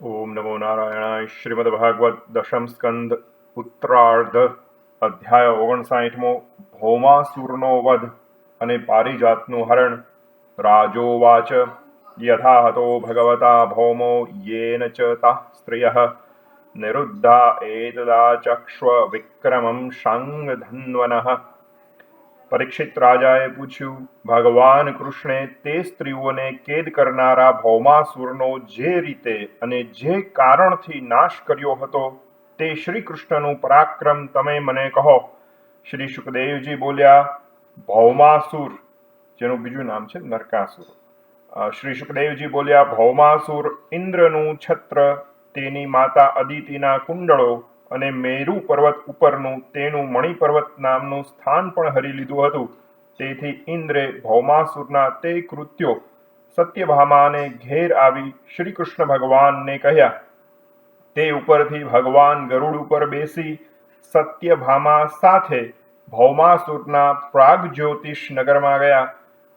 ઓમ નમો નારાયણાય શ્રીમદ ભાગવત દશમ સ્કંદ ઉત્તરાર્ધ અધ્યાય ઓગણસાઠમો ભૌમાસુરનો વધ અને પારિજાતનું હરણ રાજોવાચ યથા હતો ભગવતા ભૌમો યેન ચ તા સ્ત્રિય નિરુદ્ધા એતદા ચક્ષ્વ વિક્રમં શાંગધન્વનઃ પરીક્ષિત રાજાએ પૂછ્યું, ભગવાન કૃષ્ણે તે સ્ત્રીઓને કેદ કરનારા ભૌમાસુરનો જે રીતે અને જે કારણથી નાશ કર્યો હતો તે શ્રી કૃષ્ણનું પરાક્રમ તમે મને કહો. શ્રી સુખદેવજી બોલ્યા, ભૌમાસુર, જેનું બીજું નામ છે નરકાસુર. શ્રી સુખદેવજી બોલ્યા, ભૌમાસુર ઇન્દ્રનું છત્ર, તેની માતા અદિતિના કુંડળો અને મેરુ પર્વત ઉપરનું તેનું મણિ પર્વત નામનું સ્થાન પણ હરી લીધું હતું. તેથી ઇન્દ્રે ભૌમાસુરના તે કૃત્યો સત્યભામાને ઘેર આવી શ્રી કૃષ્ણ ભગવાનને કહ્યા, તે ઉપરથી ભગવાન ગરુડ ઉપર બેસી સત્યભામા સાથે ભૌમાસુરના પ્રાગ જ્યોતિષ નગરમાં ગયા.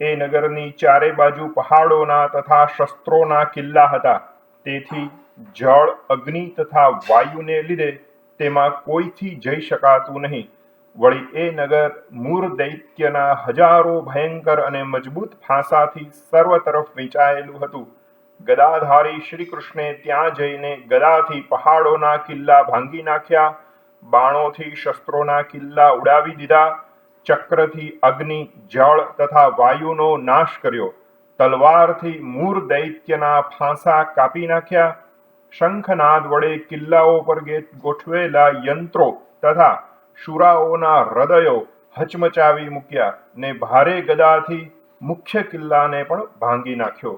એ નગરની ચારે બાજુ પહાડોના તથા શસ્ત્રોના કિલ્લા હતા. તેથી જળ, અગ્નિ તથા વાયુને લીધે તેમાં કોઈથી જઈ શકાતું નહીં. વળી એ નગર મૂર દૈત્યના હજારો ભયંકર અને મજબૂત ફાંસાથી સર્વ તરફ વેચાયેલું હતું. ગદાધારી શ્રી કૃષ્ણે ત્યાં જઈને ગદાથી પહાડોના કિલ્લા ભાંગી નાખ્યા, બાણોથી શસ્ત્રોના કિલ્લા ઉડાવી દીધા, ચક્રથી અગ્નિ, જળ તથા વાયુનો નાશ કર્યો. તલવારથી મૂર દૈત્યના ફાંસા કાપી નાખ્યા શંખનાદ વડે કિલ્લાઓ પર ગોઠવેલા યંત્રો તથા શુરાઓના હૃદયો હચમચાવી મૂક્યા ને ભારે ગદાથી મુખ્ય કિલ્લાને પણ ભાંગી નાખ્યો.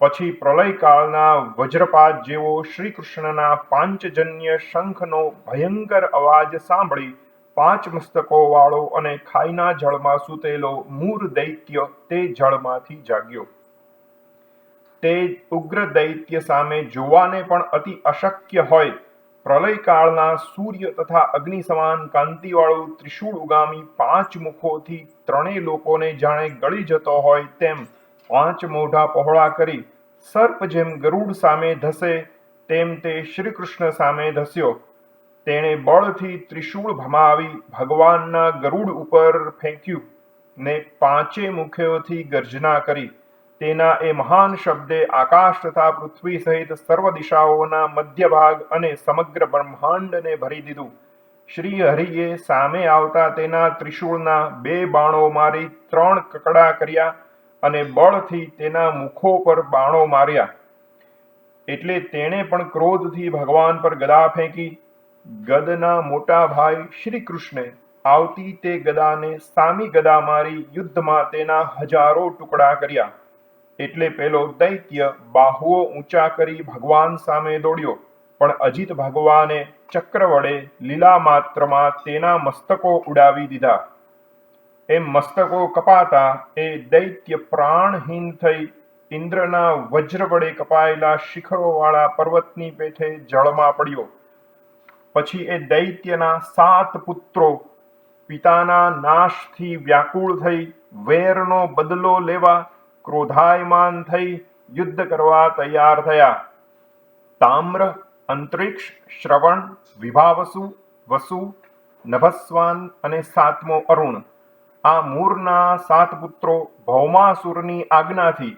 પછી પ્રલયકાળના વજ્રપાત જેવો શ્રી કૃષ્ણના પાંચજન્ય શંખનો ભયંકર અવાજ સાંભળી પાંચ મસ્તકો વાળો અને ખાઈના જળમાં સૂતેલો મૂર દૈત્ય તે જળમાંથી જાગ્યો. તે ઉગ્ર દૈત્ય સામે જોવાને પણ અતિ અશક્ય હોય. પ્રલયકાળના સૂર્ય તથા અગ્નિ સમાન કાંતિવાળું ત્રિશૂળ ઉગામી પાંચ મુખોથી ત્રણેય લોકોને જાણે ગળી જતો હોય તેમ પાંચ મોઢા પહોળા કરી સર્પ જેમ ગરુડ સામે ધસે તેમ તે શ્રી કૃષ્ણ સામે ધસ્યો. તેણે બળથી ત્રિશૂળ ભમાવી ભગવાનના ગરુડ ઉપર ફેંક્યું ને પાંચે મુખેઓથી ગર્જના કરી. તેના એ મહાન શબ્દે આકાશ તથા પૃથ્વી સહિત સર્વ દિશાઓના મધ્ય ભાગ અને સમગ્ર બ્રહ્માંડને ભરી દીધું. શ્રી હરિએ સામે આવતા તેના ત્રિશૂળના બે બાણો મારી ત્રણ કકડા કર્યા અને બળથી તેના મુખો પર બાણો માર્યા. એટલે તેણે પણ ક્રોધથી ભગવાન પર ગદા ફેંકી. ગદના મોટા ભાઈ શ્રી કૃષ્ણે આવતી તે ગદાને સામી ગદા મારી યુદ્ધમાં તેના હજારો ટુકડા કર્યા. એટલે પેલો દૈત્ય બાહુઓ ઊંચા કરી ભગવાન સામે દોડ્યો. પણ અજીત ભગવાને ચક્ર વડે લીલા માત્રમાં તેના મસ્તકો ઉડાવી દીધા. એ મસ્તકો કપાતા એ દૈત્ય પ્રાણહીન થઈ ઇન્દ્રના વજ્ર વડે કપાયેલા શિખરોવાળા પર્વતની પેઠે જળમાં પડ્યો. પછી એ દૈત્યના સાત પુત્રો પિતાના નાશથી વ્યાકુળ થઈ વેરનો બદલો લેવા ક્રોધાયમાન થઈ યુદ્ધ કરવા તૈયાર થયા તામ્ર અંતરિક્ષ શ્રવણ વિભાવસુ વસુ નભસ્વાન અને સાતમો અરુણ આ મૂરના સાત પુત્રો ભૌમાસુરની આજ્ઞાથી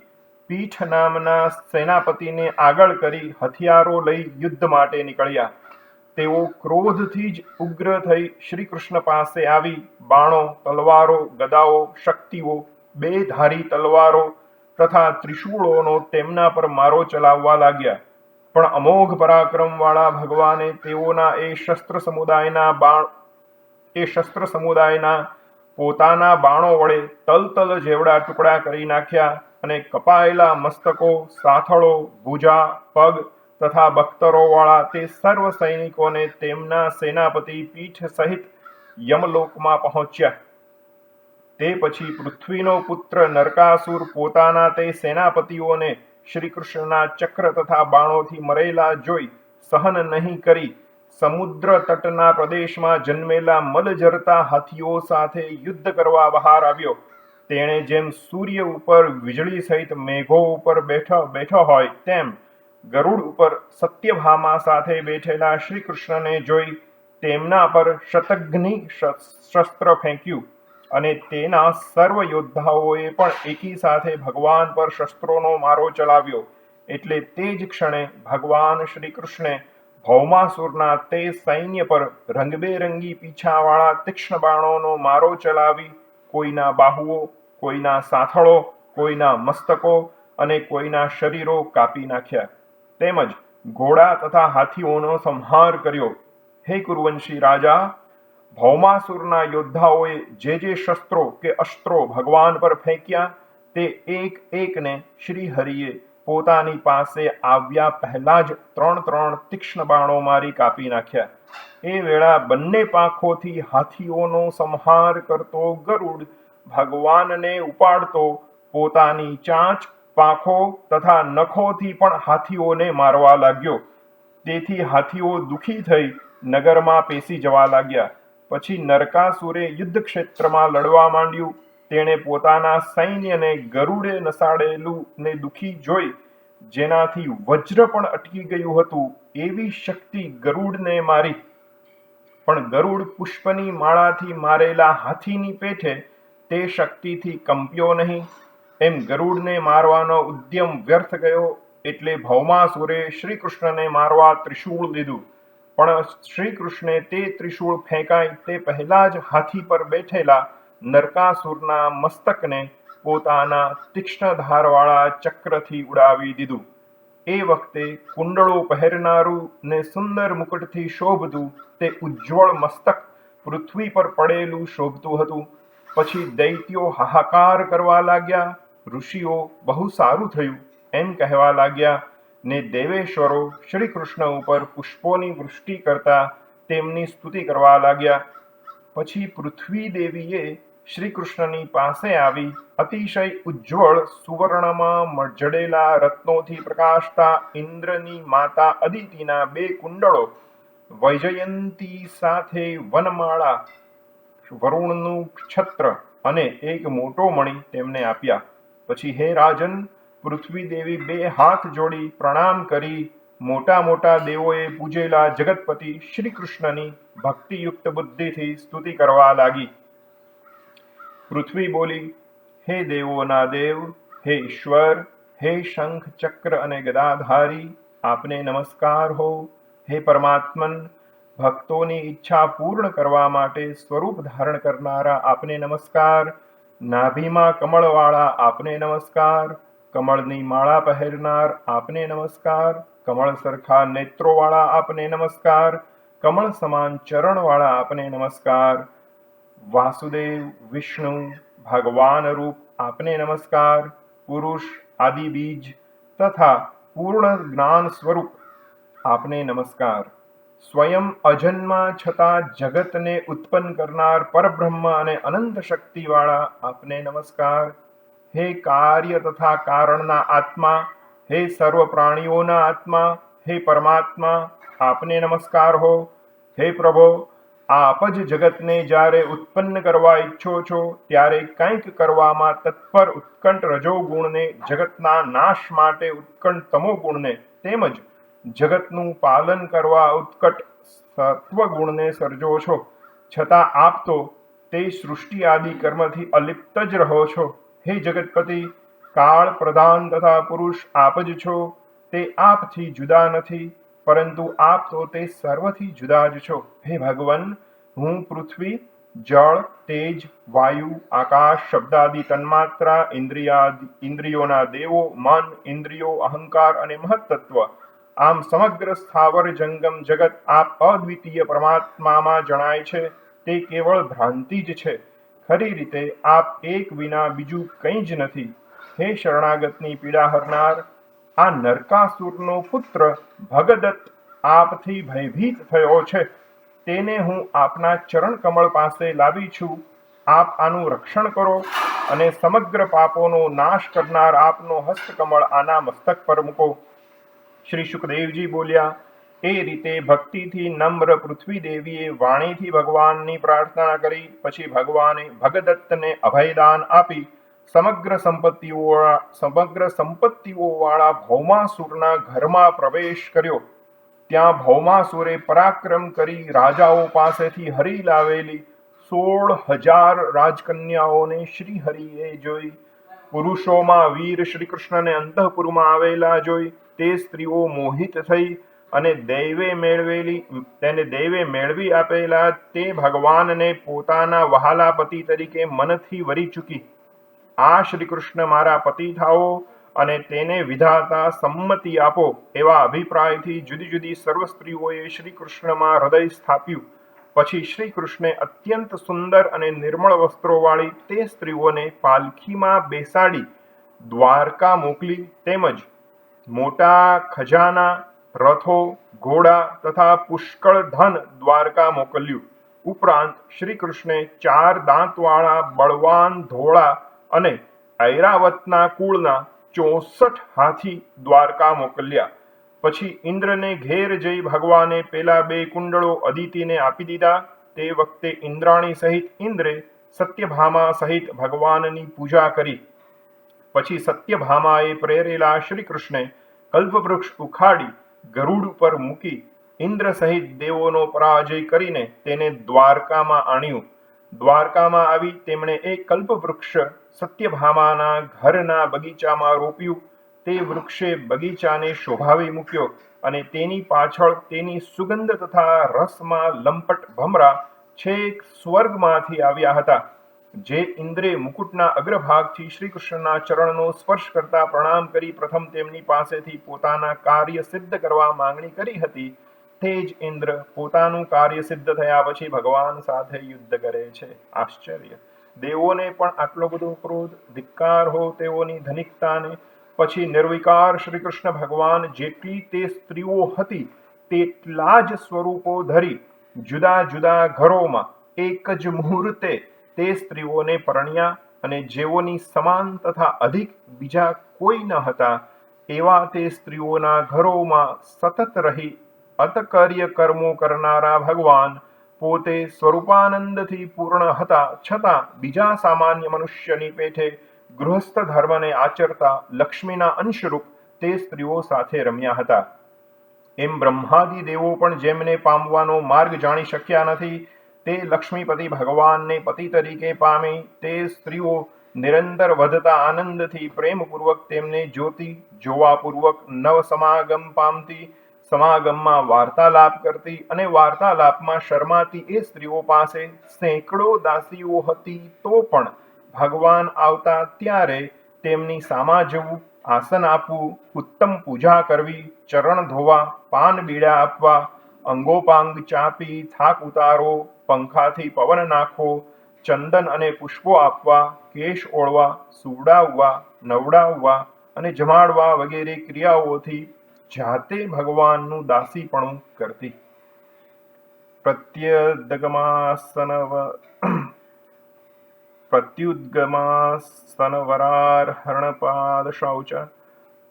પીઠ નામના સેનાપતિને આગળ કરી હથિયારો લઈ યુદ્ધ માટે નીકળ્યા તેઓ ક્રોધથી જ ઉગ્ર થઈ શ્રી કૃષ્ણ પાસે આવી, બાણો, તલવારો, ગદાઓ, શક્તિઓ બે ધારી તલવારો તથા ત્રિશૂળોનો તેમના પર મારો ચલાવવા લાગ્યા. પણ અમોઘ પરાક્રમવાળા ભગવાને તેઓના એ શસ્ત્ર સમુદાયના બાણ, એ શસ્ત્ર સમુદાયના પોતાના બાણો વડે તલતલ જેવડા ટુકડા કરી નાખ્યા અને કપાયેલા મસ્તકો, સાથળો, ભુજા, પગ તથા બખ્તરોવાળા તે સર્વ સૈનિકોને તેમના સેનાપતિ પીઠ સહિત યમલોકમાં પહોંચ્યા. તે પછી પૃથ્વીનો પુત્ર નરકાસુર પોતાના તે સેનાપતિઓને શ્રી કૃષ્ણના ચક્ર તથા બાણોથી મરેલા જોઈ સહન નહીં કરી, સમુદ્ર તટના પ્રદેશમાં જન્મેલા મલજરતા હાથીઓ સાથે યુદ્ધ કરવા બહાર આવ્યો. તેણે જેમ સૂર્ય ઉપર વીજળી સહિત મેઘો ઉપર બેઠો બેઠો હોય તેમ ગરુડ ઉપર સત્યભામા સાથે બેઠેલા શ્રી કૃષ્ણને જોઈ તેમના પર શતઘ્નિ શસ્ત્ર ફેંક્યું. અને તેના સર્વ યોદ્ધાઓએ પણ એકી સાથે ભગવાન પર શસ્ત્રોનો મારો ચલાવ્યો. એટલે તે જ ક્ષણે ભગવાન શ્રી કૃષ્ણે ભૌમાસુરના તે સૈન્ય પર રંગબેરંગી પીછાવાળા તીક્ષ્ણ બાણોનો મારો ચલાવી. કોઈના બાહુઓ, કોઈના સાથળો, કોઈના મસ્તકો અને કોઈના શરીરો કાપી નાખ્યા. તેમજ ઘોડા તથા હાથીઓનો સંહાર કર્યો. હે કુરુવંશી રાજા ભૌમાસુરના યોદ્ધાઓએ જે જે શસ્ત્રો કે અસ્ત્રો ભગવાન પર ફેંક્યા, તે એક એકને શ્રી હરિએ પોતાની પાસે આવ્યા પહેલા જ ત્રણ ત્રણ તીક્ષ્ણ બાણો મારી કાપી નાખ્યા. એ વેળા બંને પાંખોથી હાથીઓનો સંહાર કરતો ગરુડ ભગવાનને ઉપાડતો પોતાની ચાંચ, પાંખો તથા નખોથી પણ હાથીઓને મારવા લાગ્યો. તેથી હાથીઓ દુખી થઈ નગરમાં પેસી જવા લાગ્યા. પછી નરકાસુરે યુદ્ધ ક્ષેત્રમાં લડવા માંડ્યું. તેણે પોતાના સૈન્યને ગરુડે નસાડેલું ને દુખી જોઈ. જેનાથી વજ્ર પણ અટકી ગયું હતું. એવી શક્તિ ગરુડને મારી. પણ ગરુડ પુષ્પની માળાથી મારેલા હાથીની પેઠે તે શક્તિથી કંપ્યો નહીં. એમ ગરુડને મારવાનો ઉદ્યમ વ્યર્થ ગયો એટલે ભૌમાસુરે શ્રી કૃષ્ણને મારવા ત્રિશૂળ લીધું પણ શ્રી કૃષ્ણે તે ત્રિશૂળ ફેંકાય તે પહેલા જ હાથી પર બેઠેલા નરકાસુરના મસ્તકને પોતાના તીક્ષ્ણ ધારવાળા ચક્રથી ઉડાવી દીધું. એ વખતે કુંડળો પહેરનારું ને સુંદર મુકુટથી શોભતું તે ઉજ્જવળ મસ્તક પૃથ્વી પર પડેલું શોભતું હતું. પછી દૈત્યો હાહાકાર કરવા લાગ્યા, ઋષિઓ બહુ સારું થયું એમ કહેવા લાગ્યા ને દેવેશ્વરો શ્રી કૃષ્ણ ઉપર પુષ્પોની વૃષ્ટિ કરતા તેમની સ્તુતિ કરવા લાગ્યા. પછી પૃથ્વી દેવીએ શ્રી કૃષ્ણની પાસે આવી અતિશય ઉજ્જવળ સુવર્ણમાં મજડેલા રત્નોથી પ્રકાશતા ઇન્દ્રની માતા અદિતિના બે કુંડળો વૈજયંતી સાથે વનમાળા, વરુણનું છત્ર અને એક મોટો મણિ તેમને આપ્યા. પછી હે રાજન પૃથ્વી દેવી બે હાથ જોડી પ્રણામ કરી મોટા મોટા દેવોએ પૂજેલા જગતપતિ શ્રી કૃષ્ણની ભક્તિયુક્ત બુદ્ધિથી સ્તુતિ કરવા લાગી. પૃથ્વી બોલી, હે દેવોના દેવ, હે ઈશ્વર, હે શંખ, ચક્ર અને ગદાધારી, આપને નમસ્કાર હો. હે પરમાત્મન, ભક્તોની ઈચ્છા પૂર્ણ કરવા માટે સ્વરૂપ ધારણ કરનારા આપને નમસ્કાર. નાભીમાં કમળવાળા આપને નમસ્કાર. કમળની માળા પહેરનાર આપને નમસ્કાર. કમળ સરખા નેત્રોવાળા આપને નમસ્કાર. કમળ સમાન ચરણવાળા આપને નમસ્કાર. વાસુદેવ, વિષ્ણુ, ભગવાન રૂપ આપને નમસ્કાર. પુરુષ, આદિ બીજ તથા પૂર્ણ જ્ઞાન સ્વરૂપ આપને નમસ્કાર. સ્વયં અજન્મા છતાં જગતને ઉત્પન્ન કરનાર પરબ્રહ્મ અને અનંત શક્તિવાળા આપને નમસ્કાર. હે કાર્ય તથા કારણના આત્મા, હે સર્વ પ્રાણીઓના આત્મા, હે પરમાત્મા, આપને નમસ્કાર હો. હે પ્રભો, આપ જ જગતને જ્યારે ઉત્પન્ન કરવા ઈચ્છો છો, ત્યારે કંઈક કરવામાં તત્પર ઉત્કંઠ રજોગુણને જગતના નાશ માટે ઉત્કંઠ તમોગુણને તેમજ જગતનું પાલન કરવા ઉત્કટ સત્વગુણને સર્જો છો. છતાં આપ તો તે સૃષ્ટિ આદિ કર્મથી અલિપ્ત જ રહો છો. હે જગતપતિ, કાળ પ્રધાન તથા પુરુષ આપ જ છો, તે આપથી જુદા નથી, પરંતુ આપ તો તે સર્વથી જુદા જ છો. હે ભગવાન, હું પૃથ્વી, જળ, તેજ, વાયુ, આકાશ, શબ્દાદિ, તન્માત્રા, ઇન્દ્રિયાદિ, ઇન્દ્રિયોના દેવો, મન, ઇન્દ્રિયો, અહંકાર અને મહત્તત્વ, આમ સમગ્ર સ્થાવર જંગમ જગત આપ અદ્વિતીય પરમાત્મામાં જણાય છે, તે કેવળ ભ્રાંતિ જ છે. ખરી રીતે આપ એક વિના બીજું કંઈ જ નથી. હે શરણાગતની પીડા હરનાર, આ નરકાસુરનો પુત્ર ભગદત્ત આપથી ભયભીત થયો છે. તેને હું આપના ચરણ કમળ પાસે લાવી છું. આપ આનું રક્ષણ કરો અને સમગ્ર પાપોનો નાશ કરનાર આપનો હસ્તકમળ આના મસ્તક પર મૂકો. શ્રી સુખદેવજી બોલ્યા એ રીતે ભક્તિથી નમ્ર પૃથ્વી દેવીએ વાણીથી ભગવાનની પ્રાર્થના કરી, પછી ભગવાને ભગદત્તને અભયદાન આપી, સમગ્ર સંપત્તિઓ સમગ્ર સંપત્તિઓ વાળા ભૌમાસુરના ઘરમાં પ્રવેશ કર્યો. ત્યાં ભૌમાસુરે પરાક્રમ કરી રાજાઓ પાસેથી હરી લાવેલી સોળ હજાર રાજકન્યાઓને શ્રીહરિએ જોઈ. પુરુષોમાં વીર શ્રી કૃષ્ણને અંતઃપુરમાં આવેલા જોઈ. તે સ્ત્રીઓ મોહિત થઈ. અને દૈવે મેળવેલી, તેને દૈવે મેળવી આપેલા તે ભગવાનને પોતાના વહાલા પતિ તરીકે મનથી વરી ચૂકી. આ શ્રી કૃષ્ણ મારા પતિ થાઓ અને તેને વિધાતા સંમતિ આપો એવા અભિપ્રાયથી જુદી જુદી સર્વ સ્ત્રીઓએ શ્રી કૃષ્ણમાં હૃદય સ્થાપ્યું. પછી શ્રી કૃષ્ણે અત્યંત સુંદર અને નિર્મળ વસ્ત્રોવાળી તે સ્ત્રીઓને પાલખીમાં બેસાડી, દ્વારકા મોકલી તેમજ મોટા ખજાના રથો, ઘોડા તથા પુષ્કળ ધન દ્વારકા મોકલ્યું ઉપરાંત શ્રી કૃષ્ણે ચાર દાંતવાળા બળવાન ધોળા અને ઐરાવતના કુળના ચોસઠ હાથી દ્વારકા મોકલ્યા પછી ઇન્દ્રને ઘેર જઈ ભગવાને પેલા બે કુંડળો અદિતિને આપી દીધા. તે વખતે ઇન્દ્રાણી સહિત ઇન્દ્રે સત્યભામા સહિત ભગવાનની પૂજા કરી. પછી સત્યભામાએ પ્રેરેલા શ્રી કૃષ્ણે કલ્પવૃક્ષ ઉખાડી ગરુડ ઉપર મૂકી ઇન્દ્ર સહિત દેવોનો પરાજય કરીને તેને દ્વારકામાં આણ્યું. દ્વારકામાં આવી તેમણે એક કલ્પવૃક્ષ સત્યભામાના ઘરના બગીચામાં રોપ્યું. તે વૃક્ષે બગીચાને શોભાવી મૂક્યો અને તેની પાછળ તેની સુગંધ તથા રસમાં લંપટ ભમરા છેક સ્વર્ગમાંથી આવ્યા હતા. જે ઇન્દ્રે મુકુટના અગ્રભાગથી શ્રી કૃષ્ણના ચરણનો સ્પર્શ કરતા પ્રણામ કરી પ્રથમ તેમની પાસેથી પોતાના કાર્ય સિદ્ધ કરવા માંગણી કરી હતી, તે જ ઇન્દ્ર પોતાનું કાર્ય સિદ્ધ થયા પછી ભગવાન સાથે યુદ્ધ કરે છે. આશ્ચર્ય. દેવોને પણ આટલો બધો ક્રોધ, ધિક્કાર હો તેઓની ધનિકતાને. પછી નિર્વિકાર શ્રી કૃષ્ણ ભગવાન જેટલી તે સ્ત્રીઓ હતી, તેટલા જ સ્વરૂપો ધરી જુદા જુદા ઘરોમાં એક જ મુહૂર્તે તે સ્ત્રીઓને પરણ્યા અને જેઓની સમાન તથા અધિક બીજા કોઈ ન હતા, એવા તે સ્ત્રીઓના ઘરોમાં સતત રહી અતકર્ય કર્મો કરનારા ભગવાન પોતે સ્વરૂપાનંદથી પૂર્ણ હતા, છતાં બીજા સામાન્ય મનુષ્યની પેઠે ગૃહસ્થ ધર્મને આચરતા લક્ષ્મીના અંશરૂપ તે સ્ત્રીઓ સાથે રમ્યા હતા. એમ બ્રહ્માદિ દેવો પણ જેમને પામવાનો માર્ગ જાણી શક્યા નથી તે લક્ષ્મીપતિ ભગવાનને પતિ તરીકે પામે તે સ્ત્રીઓ નિરંતર વધતા આનંદથી પ્રેમપૂર્વક તેમને જોતી જોવાપૂર્વક નવ સમાગમ પામતી, સમાગમમાં વાર્તાલાપ કરતી અને વાર્તાલાપમાં શરમાતી એ સ્ત્રીઓ પાસે સેંકડો દાસીઓ હતી તો પણ ભગવાન આવતા ત્યારે તેમની સામા જવું આસન આપવું, ઉત્તમ પૂજા કરવી, ચરણ ધોવા, પાન બીડા આપવા અંગોપાંગ ચાપી, થાક ઉતારો, પંખાથી પવન નાખો, ચંદન અને પુષ્પો આપવા, કેશ ઓળવા, સુવડાવવા, નવડાવવા અને જમાડવા વગેરે ક્રિયાઓથી જાતે ભગવાનનું દાસીપણું કરતી. પ્રત્યદગમાસનવ પ્રત્યુદ્ગમાસનવરાર્હણપાદ શૌચ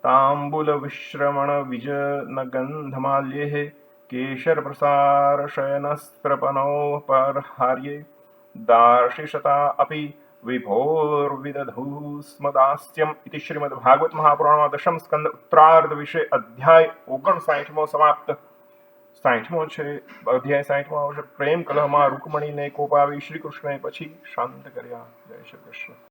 તાંબુલ વિશ્રમણ વિજનગંધમાલ્યે કેશર પરહાર્યે દાર્શિષતા અપી વિભોર્વિદધુ સ્મ દાસ્યમ ઇતિ શ્રીમદ ભાગવત મહાપુરાણમાં દશમ સ્કંદ ઉત્તરાર્ધ વિશે અધ્યાય ઓગણસાઠમો સમાપ્ત સાઠમો છે અધ્યાય સાઠમો આવશે પ્રેમ કલહમાં રૂકમણીને કોપાવી શ્રી કૃષ્ણએ પછી શાંત કર્યા